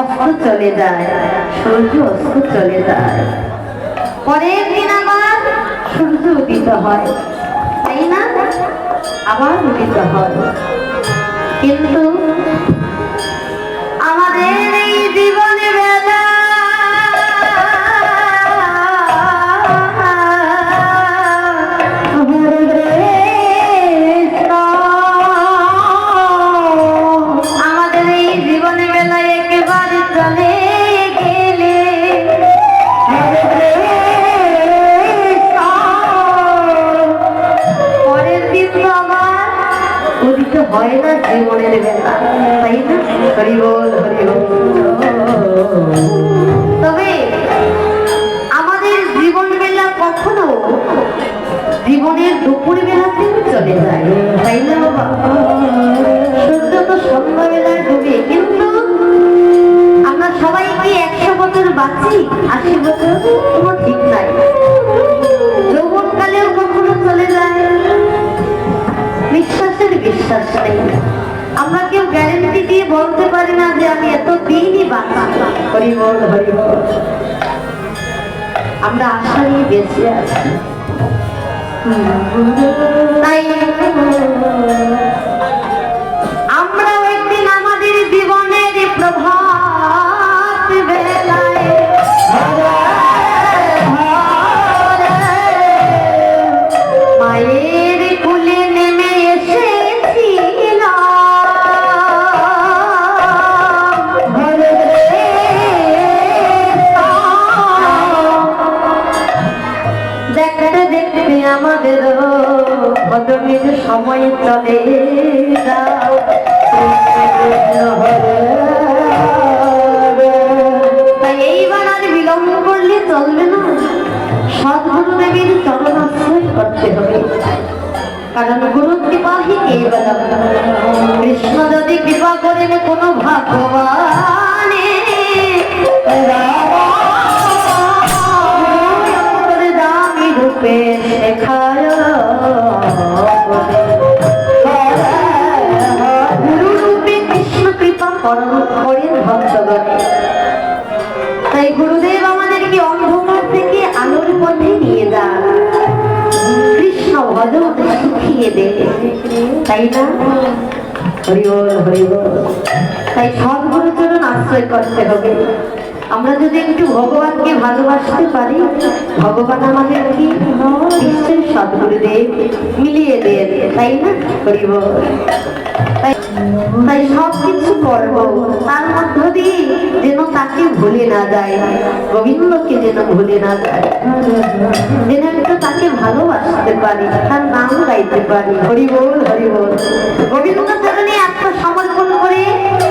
অস্ত চলে যায়, সূর্য অস্ত চলে যায়। পরের দিন আবার সূর্য উদিত হয়, তাই না? আবার উদিত হয়। কিন্তু তবে আমাদের জীবন বেলা কখনো জীবনের দুপুর বেলাতেও চলে যায়, তাই না বাবা? তো সন্ধ্যাবেলায় ডুবে, কিন্তু আমরা সবাই কি একশো বছর বাঁচি, আশি বছর কোনো ঠিক নাই। বিশ্বাস নেই আমরা কেউ গ্যারেন্টি দিয়ে বলতে পারি না যে আমি এত দিনই বাঁচলাম হরি আমরা আশা নিয়ে বেঁচে আছি। তাই তাই গুরুদেব আমাদেরকে অন্ধকার থেকে আলোর পথে নিয়ে যান। কৃষ্ণ ভজন শিখিয়ে দে। তাই না? হরি বল হরি বল। তাই সদ্গুরু চরণ আশ্রয় করতে হবে। আমরা যদি একটু ভগবানকে ভালোবাসতে পারি, ভগবান আমাদের কি? নিশ্চয়ই সদ্গুরুদেব মিলিয়ে দেন তাই না? হরি বল তাই সব কিছু করব। তার মধ্য দিয়ে যেন তাকে ভুলে না যায়, গোবিন্দকে যেন ভুলে না যায়, যেন একটু তাকে ভালোবাসতে পারি, তার নাম গাইতে পারি। হরি বল হরি বল গোবিন্দ করে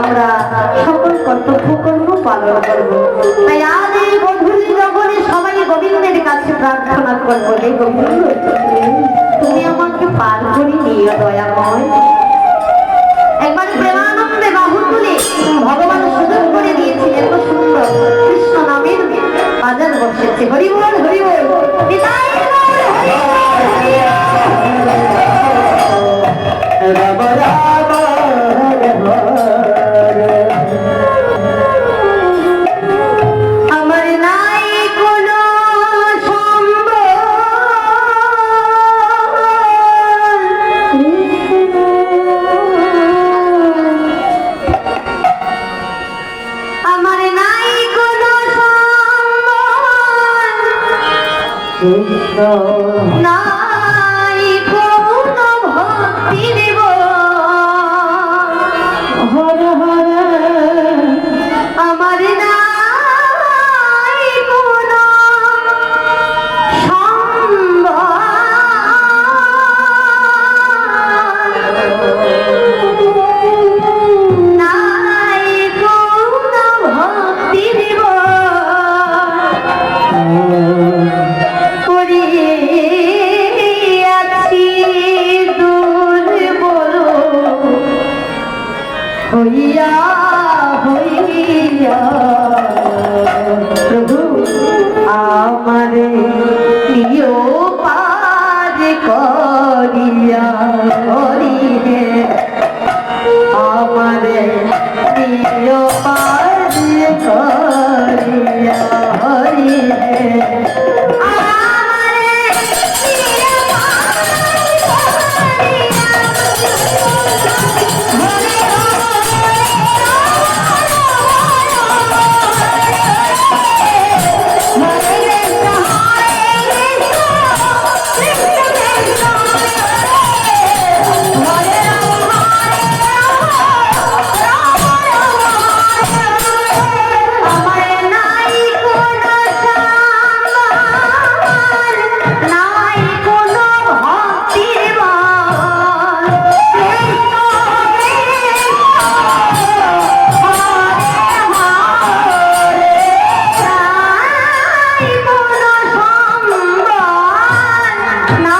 আমরা সকল কর্তব্য কর্ম পালন করব। তাই আজ এই গভীর জগনে সবাই গোবিন্দের কাছে প্রার্থনা করব, হে গোবিন্দ, তুমি আমাকে পার করে নিয়ে দয়াময়। একবার প্রেমানন্দে বাহু তুলে ভগবান সুযোগ করে এত সুন্দর কৃষ্ণ নামের বাজার বসেছে। হরি বল হরি কৃষ্ণ। நான்